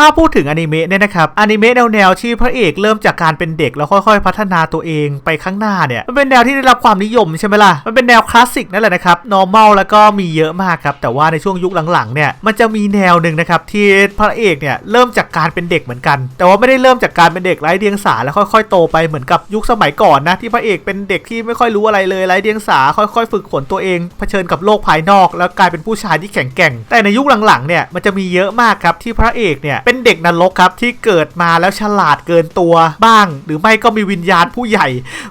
ถ้าพูดถึงอนิเมะเนี่ยนะครับอนิเมะแนวแนวๆที่พระเอกเริ่มจากการเป็นเด็กแล้วค่อยๆ พัฒนาตัวเองไปข้างหน้าเนี่ยมันเป็นแนวที่ได้รับความนิยมใช่ไหมล่ะมันเป็นแนวคลาสสิกนั่นแหละนะครับ normal แล้วก็มีเยอะมากครับแต่ว่าในช่วงยุคหลังๆเนี่ยมันจะมีแนวหนึ่งนะครับที่พระเอกเนี่ยเริ่มจากการเป็นเด็กเหมือนกัน แต่ว่าไม่ได้เริ่มจากการเป็นเด็กไร้เดียงสาแล้วค่อยๆโตไปเหมือนกับยุคสมัยก่อนนะที่พระเอกเป็นเด็กที่ไม่ค่อยรู้อะไรเลยไร้เดียงสาค่อยๆ ฝึกฝนตัวเองเผชิญกับโลกภายนอก แล้วกลายเป็นผู้ชายที่แข็งแกร่ง แต่ในยุคหลังๆเนี่ยมันจะมีเยอะมากครับที่พระเอกเนี่ยเป็นเด็กนรกครับที่เกิดมาแล้วฉลาดเกินตัวบ้าง หรือไม่ก็มีวิญญาณผู้ใหญ่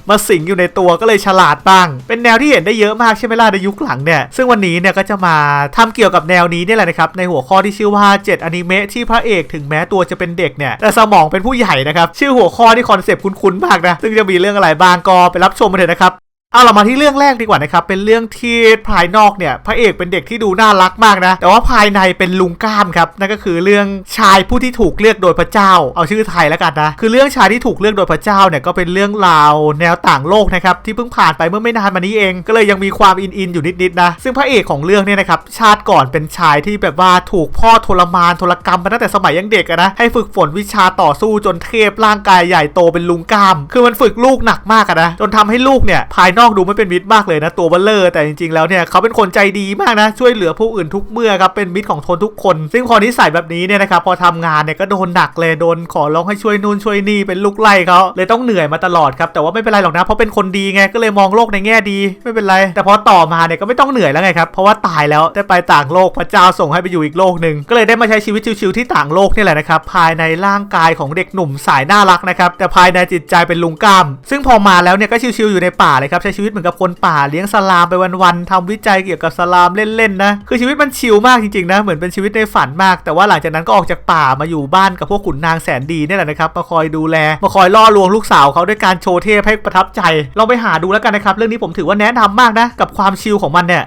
มาสิงอยู่ในตัวก็เลยฉลาดบ้าง เป็นแนวที่เห็นได้เยอะมากใช่ไหมล่ะในยุคหลังเนี่ยซึ่งวันนี้เนี่ยก็จะมาทำเกี่ยวกับแนวนี้นี่แหละนะครับในหัวข้อที่ชื่อว่า 7อนิเมะที่พระเอกถึงแม้ตัวจะเป็นเด็กเนี่ยแต่สมองเป็นผู้ใหญ่นะครับชื่อหัวข้อที่คอนเซปต์คุ้นๆมากนะซึ่งจะมีเรื่องอะไรบ้างก็ไปรับชมกันเถอะนะครับ เอาเรามาที่เรื่องแรกดีกว่านะครับ เป็นเรื่องที่ภายนอกเนี่ย พระเอกเป็นเด็กที่ดูน่ารักมากนะ แต่ว่าภายในเป็นลุงก้ามครับ นั่นก็คือเรื่องชายผู้ที่ถูกเลือกโดยพระเจ้า เอาชื่อไทยแล้วกันนะ คือเรื่องชายที่ถูกเลือกโดยพระเจ้าเนี่ยก็เป็นเรื่องราวแนวต่างโลกนะครับที่เพิ่งผ่านไปเมื่อไม่นานมานี้เอง ก็เลยยังมีความอินอินอยู่นิดๆนะ ซึ่งพระเอกของเรื่องเนี่ยนะครับ ชาติก่อนเป็นชายที่แบบว่าถูกพ่อทรมานทรกรรมมาตั้งแต่สมัยยังเด็กนะ ให้ฝึกฝนวิชาต่อสู้จนเทพร่างกายใหญ่โตเป็นลุงก้าม คือมันฝึกลูกหนักมากนะ จนทำให้ลูกเนี่ยภายนอกดูไม่เป็นมิตรมากเลยนะตัวเบลเลอร์แต่จริงๆแล้วเนี่ยเขาเป็นคนใจดีมากนะช่วยเหลือผู้อื่นทุกเมื่อครับเป็นมิตรของทนทุกคน ซึ่งพอนิสัยแบบนี้เนี่ยนะครับพอทำงานเนี่ยก็โดนหนักเลยโดนขอร้องให้ช่วยนู่นช่วยนี่เป็นลูกไล่เขาเลยต้องเหนื่อยมาตลอดครับแต่ว่าไม่เป็นไรหรอกนะเพราะเป็นคนดีไงก็เลยมองโลกในแง่ดีไม่เป็นไร แต่พอต่อมาเนี่ยก็ไม่ต้องเหนื่อยแล้วไงครับเพราะว่าตายแล้วได้ไปต่างโลกพระเจ้าส่งให้ไปอยู่อีกโลกหนึ่งก็เลยได้มาใช้ชีวิตชิวๆที่ต่างโลกนี่แหละนะครับภายในร่างกายของเด็กหนุ่มสายน่ารักนะครับแต่ภายในจิตใจเป็นลุงกล้ามซึ่งพอมาแล้วเนี่ยก็ชิวๆอยู่ในป่าเลยครับช้ชีวิตเหมือนกับคนป่าเลี้ยงสลามไปวันๆทำวิจัยเกี่ยวกับสลามเล่นๆนะคือชีวิตมันชิลมากจริงๆนะเหมือนเป็นชีวิตในฝันมาก แต่ว่าหลังจากนั้นก็ออกจากป่ามาอยู่บ้านกับพวกขุนนางแสนดีนี่แหละนะครับมาคอยดูแลมาคอยล่อลวงลูกสาวเขาด้วยการโชว์เทพให้ประทับใจลองไปหาดูแล้วกันนะครับเรื่องนี้ผมถือว่าแนะนำมากนะกับความชิลของมันเนี่ย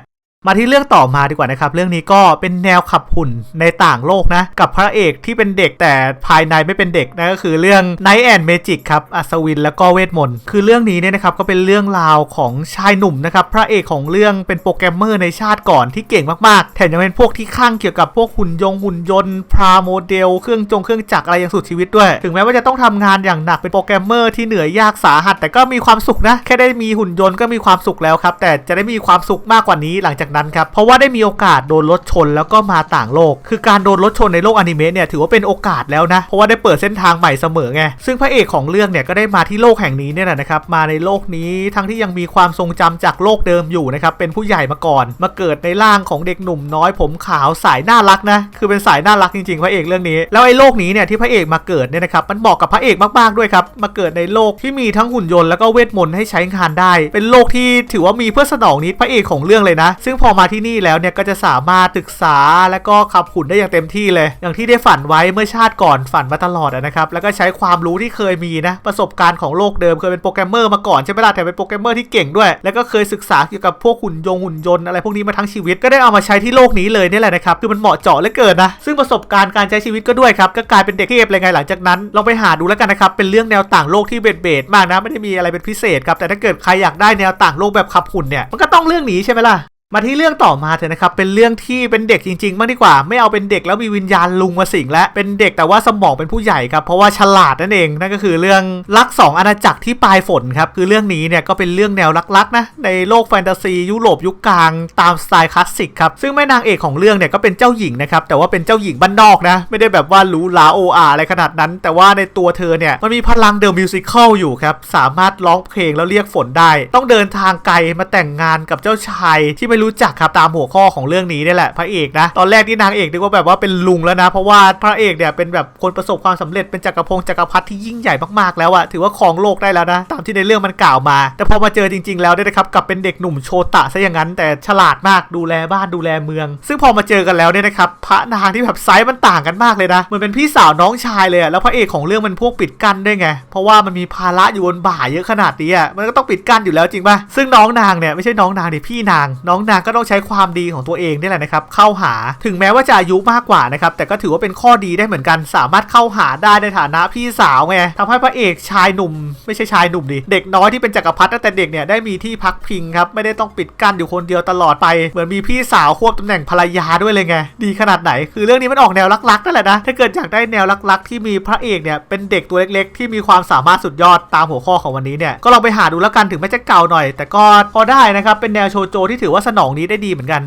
มาที่เรื่องต่อมาดีกว่านะครับ เรื่องนี้ก็เป็นแนวขับหุ่นในต่างโลกนะ กับพระเอกที่เป็นเด็กแต่ภายในไม่เป็นเด็กนะก็คือเรื่อง Night and Magic ครับอัศวินแล้วก็เวทมนต์คือเรื่องนี้เนี่ยนะครับก็เป็นเรื่องราวของชายหนุ่มนะครับพระเอกของเรื่องเป็นโปรแกรมเมอร์ในชาติก่อนที่เก่งมากๆ แถมยังเป็นพวกที่ข้างเกี่ยวกับพวกหุ่นยงหุ่นยนต์พราโมเดลเครื่องจงเครื่องจักรอะไรอย่างสุดชีวิตด้วย ถึงแม้ว่าจะต้องทำงานอย่างหนักเป็นโปรแกรมเมอร์ที่เหนื่อยยากสาหัส แต่ก็มีความสุขนะแค่ได้มีหุ่นยนต์ก็มีความสุขแล้วครับแต่จะได้มีความสุขมากกว่านี้หลังจากนั้นครับ เพราะว่าได้มีโอกาสโดนรถชนแล้วก็มาต่างโลก คือการโดนรถชนในโลกอนิเมะเนี่ยถือว่าเป็นโอกาสแล้วนะ เพราะว่าได้เปิดเส้นทางใหม่เสมอไง ซึ่งพระเอกของเรื่องเนี่ยก็ได้มาที่โลกแห่งนี้เนี่ยแหละนะครับ มาในโลกนี้ทั้งที่ยังมีความทรงจำจากโลกเดิมอยู่นะครับ เป็นผู้ใหญ่มาก่อน มาเกิดในร่างของเด็กหนุ่มน้อยผมขาวสายน่ารักนะ คือเป็นสายน่ารักจริงๆพระเอกเรื่องนี้ แล้วไอ้โลกนี้เนี่ยที่พระเอกมาเกิดเนี่ยนะครับ มันเหมาะกับพระเอกมากๆด้วยครับ มาเกิดในโลกที่มีทั้งหุ่นยนต์แล้วก็เวทมนต์ให้ใช้งานได้ เป็นโลกที่ถือว่ามีเพื่อสนองนิดพระเอกของเรื่องเลยนะ ซึ่งพอมาที่นี่แล้วเนี่ยก็จะสามารถศึกษาและก็ขับหุ่นได้อย่างเต็มที่เลย อย่างที่ได้ฝันไว้เมื่อชาติก่อนฝันมาตลอดนะครับแล้วก็ใช้ความรู้ที่เคยมีนะประสบการณ์ของโลกเดิมเคยเป็นโปรแกรมเมอร์มาก่อนใช่ไหมล่ะแต่เป็นโปรแกรมเมอร์ที่เก่งด้วย แล้วก็เคยศึกษาเกี่ยวกับพวกหุ่นยงหุ่นยนต์อะไรพวกนี้มาทั้งชีวิตก็ได้เอามาใช้ที่โลกนี้เลยนี่แหละนะครับคือมันเหมาะเจาะเหลือเกินนะซึ่งประสบการณ์การใช้ชีวิตก็ด้วยครับก็กลายเป็นเด็กเทพเลยไงหลังจากนั้นลองไปหาดูแล้วกันนะครับเป็นเรื่องแนวต่างโลกที่เบ็ดเบ็ดมากนะไม่ได้มีอะไรเป็นพิเศษครับแต่ถ้าเกิดใครอยากได้แนวต่างโลกแบบขับหุ่นเนี่ยมันก็ต้องเรื่องนี้ใช่ไหมล่ะ มาที่เรื่องต่อมาเถอะนะครับเป็นเรื่องที่เป็นเด็กจริงๆบ้างดีกว่า ไม่เอาเป็นเด็กแล้วมีวิญญาณลุงมาสิงและเป็นเด็กแต่ว่าสมองเป็นผู้ใหญ่ครับเพราะว่าฉลาดนั่นเองนั่นก็คือเรื่องรักสองอาณาจักรที่ปลายฝนครับคือเรื่องนี้เนี่ยก็เป็นเรื่องแนวรักๆนะในโลกแฟนตาซียุโรปยุคกลางตามสไตล์คลาสสิกครับซึ่งแม่นางเอกของเรื่องเนี่ยก็เป็นเจ้าหญิงนะครับแต่ว่าเป็นเจ้าหญิงบ้านนอกนะไม่ได้แบบว่าหรูหราโออาอะไรขนาดนั้น แต่ว่าในตัวเธอเนี่ยมันมีพลังเดอะมิวสิคลอยู่ครับสามารถร้องเพลงแล้วเรียกฝนได้ ต้องเดินทางไกลมาแต่งงานกับเจ้าชายที่ไม่รู้จักครับตามหัวข้อของเรื่องนี้นี่แหละพระเอกนะตอนแรกที่นางเอกนึกว่าแบบว่าเป็นลุงแล้วนะ เพราะว่าพระเอกเนี่ยเป็นแบบคนประสบความสำเร็จเป็นจักรพงศ์จักรพรรดิที่ยิ่งใหญ่มากๆแล้วอะถือว่าครองโลกได้แล้วนะ ตามที่ในเรื่องมันกล่าวมา แต่พอมาเจอจริง ๆ แล้วเนี่ยนะครับกลับเป็นเด็กหนุ่มโชตะซะอย่างนั้น แต่ฉลาดมากดูแลบ้านดูแลเมือง ซึ่งพอมาเจอกันแล้วเนี่ยนะครับพระนางที่แบบไซส์มันต่างกันมากเลยนะเหมือนเป็นพี่สาวน้องชายเลยอะแล้วพระเอกของเรื่องมันพวกปิดกั้นด้วยไงเพราะว่ามันมีภาระอยู่บนบ่าเยอะขนาดนี้อะมันก็ต้องปิดกั้นอยู่แล้วจริงป่ะซึ่งน้องนางเนี่ยไม่ใช่น้องนางดิพี่นางน้องนางก็ต้องใช้ความดีของตัวเองนี่แหละนะครับเข้าหาถึงแม้ว่าจะอายุมากกว่านะครับแต่ก็ถือว่าเป็นข้อดีได้เหมือนกัน สามารถเข้าหาได้ในฐานะพี่สาวไงทำให้พระเอกชายหนุ่ม ไม่ใช่ชายหนุ่มดิเด็กน้อยที่เป็นจักรพรรดิตั้งแต่เด็กเนี่ยได้มีที่พักพิงครับไม่ได้ต้องปิดกั้นอยู่คนเดียวตลอดไปเหมือนมีพี่สาวควบตำแหน่งภรรยาด้วยเลยไงดีขนาดไหน คือเรื่องนี้มันออกแนวรักๆนั่นแหละนะถ้าเกิดอยากได้แนวรักๆ ที่มีพระเอกเนี่ยเป็นเด็กตัวเล็กๆ ที่มีความสามารถสุดยอดตามหัวข้อของวันนี้เนี่ยก็ลองไปหาดูแล้วกันถึงแม้จะเก่าหน่อย แต่ก็พอได้นะครับเป็นแนวโชโจที่ถือว่าสนองนี้ได้ดีเหมือนกัน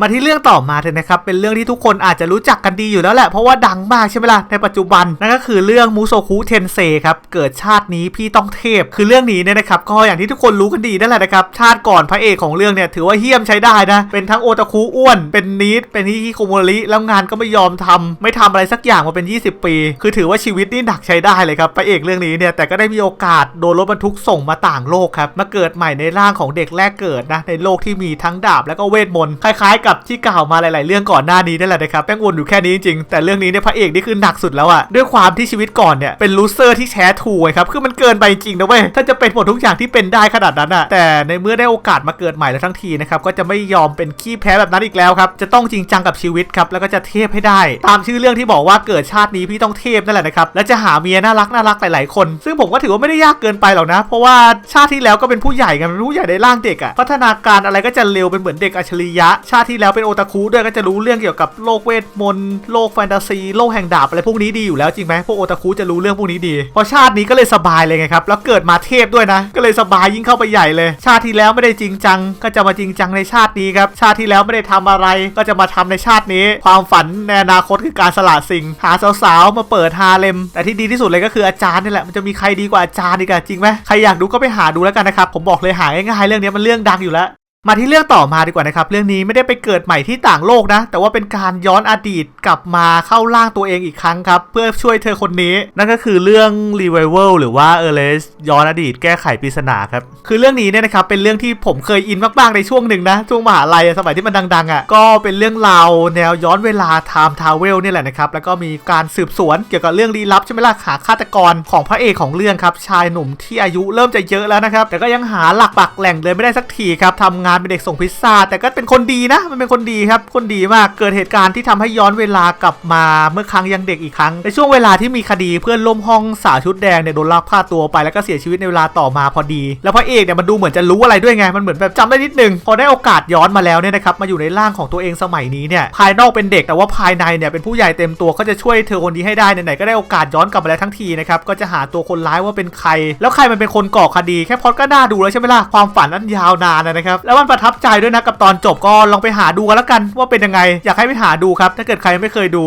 มาที่เรื่องต่อมาเถอะนะครับ เป็นเรื่องที่ทุกคนอาจจะรู้จักกันดีอยู่แล้วแหละ เพราะว่าดังมากใช่ไหมล่ะ ในปัจจุบัน นั่นก็คือเรื่องมูโซคุเทนเซครับ เกิดชาตินี้พี่ต้องเทพ คือเรื่องนี้เนี่ยนะครับ ก็อย่างที่ทุกคนรู้กันดีนั่นแหละนะครับ ชาติก่อนพระเอกของเรื่องเนี่ยถือว่าเฮี้ยมใช้ได้นะ เป็นทั้งโอตาคุอ้วน เป็นนิดเป็นฮิคิโคโมริแล้วงานก็ไม่ยอมทำไม่ทำอะไรสักอย่างมาเป็น 20 ปี คือถือว่าชีวิตนี่หนักใช้ได้เลยครับ พระเอกเรื่องนี้เนี่ย แต่ก็ได้มีโอกาสโดนรถบรรทุกส่งมาต่างโลกครับ มาเกิดใหม่ในร่างของเด็กแรกเกิดนะ ในโลกที่มีทั้งดาบแล้วก็เวทมนต์คล้ายๆกับที่กล่าวมาหลาย ๆ เรื่องก่อนหน้านี้นั่นแหละนะครับแป้งวนอยู่แค่นี้จริงๆแต่เรื่องนี้เนี่ยพระเอกนี่คือหนักสุดแล้วอะด้วยความที่ชีวิตก่อนเนี่ยเป็นลูเซอร์ที่แชร์ทูไงครับคือมันเกินไปจริงนะเว้ยถ้าจะเป็นหมดทุกอย่างที่เป็นได้ขนาดนั้นอะแต่ในเมื่อได้โอกาสมาเกิดใหม่แล้วทั้งทีนะครับก็จะไม่ยอมเป็นขี้แพ้แบบนั้นอีกแล้วครับจะต้องจริงจังกับชีวิตครับแล้วก็จะเทพให้ได้ ตามชื่อเรื่องที่บอกว่าเกิดชาตินี้พี่ต้องเทพนั่นแหละนะครับและจะหาเมียน่ารักน่ารักหลาย ๆ คน ซึ่งผมก็ถือว่าไม่ได้ยากเกินไปหรอกนะ เพราะว่าชาติที่แล้วก็เป็นผู้ใหญ่กันเป็นผู้ใหญ่ในร่างเด็กอะพัฒนาการอะไรก็จะเร็วเป็นเหมือนเด็กอัจฉริยะชาติที่แล้วเป็นโอตาคุด้วยก็จะรู้เรื่องเกี่ยวกับโลกเวทมนต์โลกแฟนตาซีโลกแห่งดาบอะไรพวกนี้ดีอยู่แล้วจริงไหมพวกโอตาคุจะรู้เรื่องพวกนี้ดีเพราะชาตินี้ก็เลยสบายเลยไงครับแล้วเกิดมาเทพด้วยนะ ก็เลยสบายยิ่งเข้าไปใหญ่เลย ชาติที่แล้วไม่ได้จริงจัง ก็จะมาจริงจังในชาตินี้ครับชาติที่แล้วไม่ได้ทำอะไร ก็จะมาทำในชาตินี้ ความฝันในอนาคตคือการสละสิ่ง หาสาวๆมาเปิดฮาเลม แต่ที่ดีที่สุดเลยก็คืออาจารย์นี่แหละมันจะมีใครดีกว่าอาจารย์อีกอะจริงไหมใครอยากดูก็ไปหาดูแล้วกันนะครับผมบอกเลยหาง่ายๆเรื่องนี้มันเรื่องดังอยู่แล้ว มาที่เรื่องต่อมาดีกว่านะครับ เรื่องนี้ไม่ได้ไปเกิดใหม่ที่ต่างโลกนะ แต่ว่าเป็นการย้อนอดีตกลับมาเข้าร่างตัวเองอีกครั้งครับ เพื่อช่วยเธอคนนี้ นั่นก็คือเรื่อง Revival หรือว่า e r l e s ย้อนอดีตแก้ไขปริศนาครับ คือเรื่องนี้เนี่ยนะครับเป็นเรื่องที่ผมเคยอินมากๆในช่วงหนึ่งนะ ช่วงมหาลัยอะสมัยที่มันดังๆอะก็เป็นเรื่องราวแนวย้อนเวลา Time Travel เนี่ยแหละนะครับแล้วก็มีการสืบสวนเกี่ยวกับเรื่องลี้ลับใช่ไหมล่ะหาฆาตกรของพระเอกของเรื่องครับชายหนุ่มที่อายุเริ่มจะเยอะแล้วนะครับแต่ก็ยังหาหลักปักแหล่งเลยไม่ได้สักทีครับทำงานเป็นเด็กส่งพิซซ่า แต่ก็เป็นคนดีนะ มันเป็นคนดีครับ คนดีมาก เกิดเหตุการณ์ที่ทำให้ย้อนเวลากลับมาเมื่อครั้งยังเด็กอีกครั้ง ในช่วงเวลาที่มีคดีเพื่อนร่วมห้องสาวชุดแดงเนี่ยโดนลักพาตัวไปแล้วก็เสียชีวิตในเวลาต่อมาพอดี แล้วพระเอกเนี่ยมันดูเหมือนจะรู้อะไรด้วยไง มันเหมือนแบบจำได้นิดนึง พอได้โอกาสย้อนมาแล้วเนี่ยนะครับ มาอยู่ในร่างของตัวเองสมัยนี้เนี่ย ภายนอกเป็นเด็กแต่ว่าภายในเนี่ยเป็นผู้ใหญ่เต็มตัวก็จะช่วยเธอคนนี้ให้ได้ไหนๆก็ได้โอกาสย้อนกลับมาแล้วทั้งทีนะครับ ก็จะหาตัวคนร้ายว่าเป็นใคร แล้วใครมันเป็นคนก่อคดี แค่พอดก็น่าดูแล้วใช่ไหมล่ะ ความฝันอันยาวนานนะครับ แล้วความประทับใจด้วยนะกับตอนจบก็ลองไปหาดูกันแล้วกันว่าเป็นยังไง อยากให้ไปหาดูครับ ถ้าเกิดใครไม่เคยดู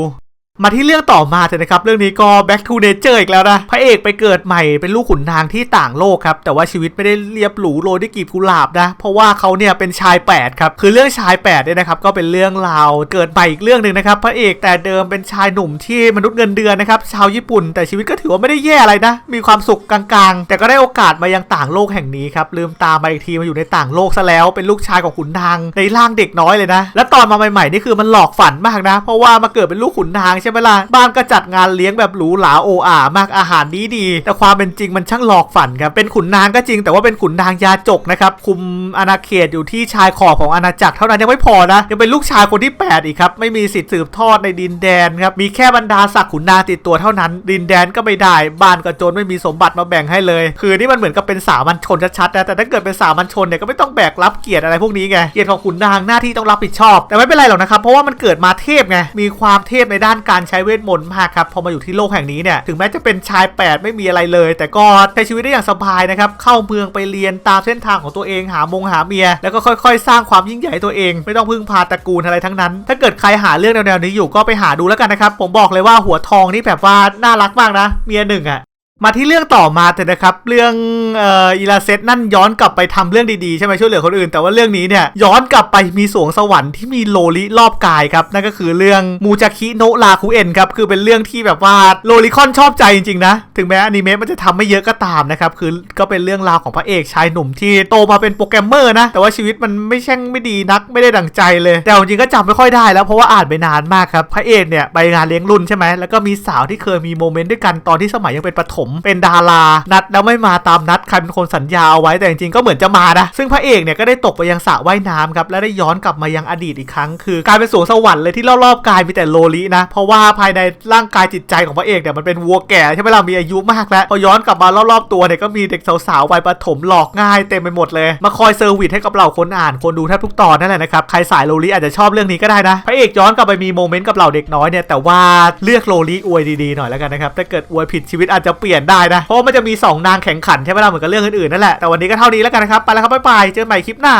มาที่เรื่องต่อมาเถอะนะครับ เรื่องนี้ก็ back to nature อีกแล้วนะ พระเอกไปเกิดใหม่เป็นลูกขุนนางที่ต่างโลกครับ แต่ว่าชีวิตไม่ได้เรียบหรูโรยด้วยกีบกุหลาบนะ เพราะว่าเขาเนี่ยเป็นชาย8ครับ คือเรื่องชาย8เนี่ยนะครับ ก็เป็นเรื่องราวเกิดใหม่อีกเรื่องหนึ่งนะครับ พระเอกแต่เดิมเป็นชายหนุ่มที่มนุษย์เงินเดือนนะครับ ชาวญี่ปุ่น แต่ชีวิตก็ถือว่าไม่ได้แย่อะไรนะ มีความสุขกลางๆ แต่ก็ได้โอกาสมายังต่างโลกแห่งนี้ครับ ลืมตามาอีกทีมาอยู่ในต่างโลกซะแล้ว เป็นลูกชายของขุนนางในร่างเด็กน้อยเลยนะ และตอนมาใหม่ๆนี่คือมันหลอกฝันมากนะ เพราะว่ามาเกิดเป็นลูกขุนนางใช่ไหมล่ะบ้านก็จัดงานเลี้ยงแบบหรูหราโออามากอาหารดีดี แต่ความเป็นจริงมันช่างหลอกฝันครับเป็นขุนนางก็จริง แต่ว่าเป็นขุนนางยาจกนะครับคุมอาณาเขตอยู่ที่ชายขอบของอาณาจักรเท่านั้นยังไม่พอนะยังเป็นลูกชายคนที่ 8 อีกครับไม่มีสิทธิ์สืบทอดในดินแดนครับมีแค่บรรดาศักดิ์ขุนนางติดตัวเท่านั้น ดินแดนก็ไม่ได้ บ้านก็จนไม่มีสมบัติมาแบ่งให้เลย คือนี่มันเหมือนกับเป็นสามัญชนชัดๆนะแต่ถ้าเกิดเป็นสามัญชนเนี่ยก็ไม่ต้องแบกรับเกียรติอะไรพวกนี้ไงเกียรติของขุนนางหน้าที่ต้องรับผิดชอบ แต่ไม่เป็นไรหรอกนะครับเพราะว่ามันเกิดมาเทพไงมีความเทพในด้านการใช้เวทมนต์มากครับพอมาอยู่ที่โลกแห่งนี้เนี่ยถึงแม้จะเป็นชาย8ไม่มีอะไรเลย แต่ก็ใช้ชีวิตได้อย่างสบายนะครับเข้าเมืองไปเรียนตามเส้นทางของตัวเองหามงหาเมีย แล้วก็ค่อยๆ สร้างความยิ่งใหญ่ตัวเอง ไม่ต้องพึ่งพาตระกูลอะไรทั้งนั้น ถ้าเกิดใครหาเรื่องแนวๆนี้อยู่ก็ไปหาดูแล้วกันนะครับผมบอกเลยว่าหัวทองนี่แบบว่าน่ารักมากนะ เมียหนึ่งอะ มาที่เรื่องต่อมาเถอะนะครับ เรื่องเอ่ออีลาเซตนั่นย้อนกลับไปทำเรื่องดีๆ ใช่ไหมช่วยเหลือคนอื่น แต่ว่าเรื่องนี้เนี่ยย้อนกลับไปมีสวงสวรรค์ที่มีโลลิรอบกายครับ นั่นก็คือเรื่องมูจาคิโนะลาคุเอ็นครับ คือเป็นเรื่องที่แบบว่าโลลิคอนชอบใจจริงๆนะ ถึงแม้อนิเมะมันจะทำไม่เยอะก็ตามนะครับ คือก็เป็นเรื่องราวของพระเอกชายหนุ่มที่โตมาเป็นโปรแกรมเมอร์นะแต่ว่าชีวิตมันไม่แช่งไม่ดีนักไม่ได้ดังใจเลย แต่จริงๆก็จำไม่ค่อยได้แล้วเพราะว่าอ่านไปนานมากครับพระเอกเนี่ยไปงานเลี้ยงรุ่นใช่ไหมแล้วก็มีสาวที่เคยมีโมเมนต์ด้วยกันตอนที่สมัยยังเป็นประถมเป็นดารา นัดแล้วไม่มาตามนัดใครเป็นคนสัญญาเอาไว้แต่จริงๆก็เหมือนจะมานะ ซึ่งพระเอกเนี่ยก็ได้ตกไปยังสระว่ายน้ำครับและได้ย้อนกลับมายังอดีตอีกครั้ง คือกลายเป็นสวงสวรรค์เลยที่รอบๆกายมีแต่โลลินะ เพราะว่าภายในร่างกายจิตใจของพระเอกเนี่ยมันเป็นวัวแก่ใช่ไหมล่ะมีอายุมากแล้ว พอย้อนกลับมารอบๆตัวเนี่ยก็มีเด็กสาวๆวัยประถมหลอกง่ายเต็มไปหมดเลย มาคอยเซอร์วิสให้กับเราคนอ่านคนดูแทบทุกตอนนั่นแหละนะครับใครสายโลลิอาจจะชอบเรื่องนี้ก็ได้นะพระเอกย้อนกลับไปมีโมเมนต์กับเหล่าเด็กน้อยเนี่ยแต่ว่าเลือกโลลิอวยดีๆหน่อยแล้วกันนะครับถ้าเกิดอวยผิดชีวิตอาจจะเปลี่ยนได้นะ เพราะมันจะมีสองนางแข่งขันใช่ไหมล่ะเหมือนกับเรื่องอื่นๆนั่นแหละ แต่วันนี้ก็เท่านี้แล้วกันนะครับ ไปแล้วครับบ๊ายบาย เจอกันใหม่คลิปหน้า